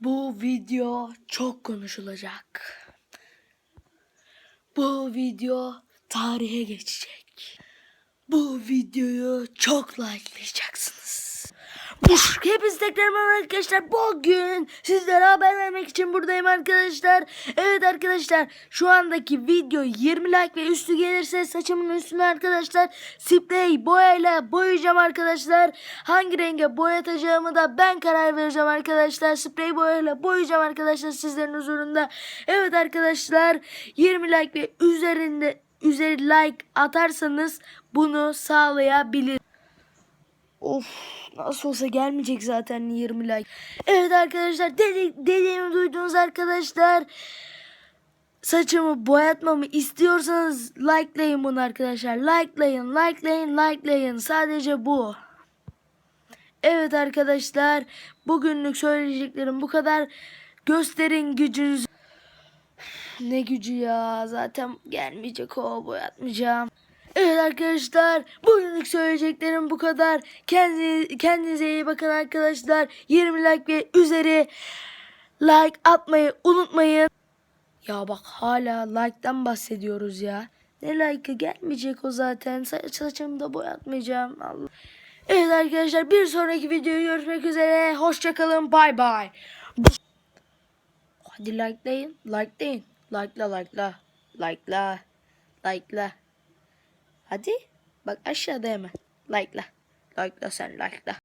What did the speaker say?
Bu video çok konuşulacak. Bu video tarihe geçecek. Bu videoyu çok likelayacaksınız. Hepiniz tekrar merhaba arkadaşlar. Bugün sizlere haber vermek için buradayım arkadaşlar. Evet arkadaşlar şu andaki video 20 like ve üstü gelirse saçımın üstüne arkadaşlar sprey boyayla boyayacağım arkadaşlar. Hangi renge boyatacağımı da ben karar vereceğim arkadaşlar. Sprey boyayla boyayacağım arkadaşlar sizlerin huzurunda. Evet arkadaşlar 20 like ve üzerinde üzeri like atarsanız bunu sağlayabilir. Of nasıl olsa gelmeyecek zaten 20 like. Evet arkadaşlar dedi, dediğimi duydunuz arkadaşlar. Saçımı boyatmamı istiyorsanız likelayın bunu arkadaşlar. Likelayın, likelayın, likelayın. Sadece bu. Evet arkadaşlar bugünlük söyleyeceklerim bu kadar. Gösterin gücünüzü. Ne gücü ya zaten gelmeyecek o boyatmayacağım. Evet arkadaşlar bugünlük söyleyeceklerim bu kadar. Kendinize, kendinize iyi bakın arkadaşlar. 20 like ve üzeri like atmayı unutmayın. Ya bak hala like'tan bahsediyoruz ya. Ne like'ı gelmeyecek o zaten. Sa- saçımı da boyatmayacağım. Allah. Evet arkadaşlar bir sonraki videoyu görüşmek üzere. Hoşçakalın. Bay bay. Hadi likelayın. Likelayın. Like'la like'la. Like'la. Like'la. Hadi. Bak aşağıda hemen. Like'la. Like'la sen like'la.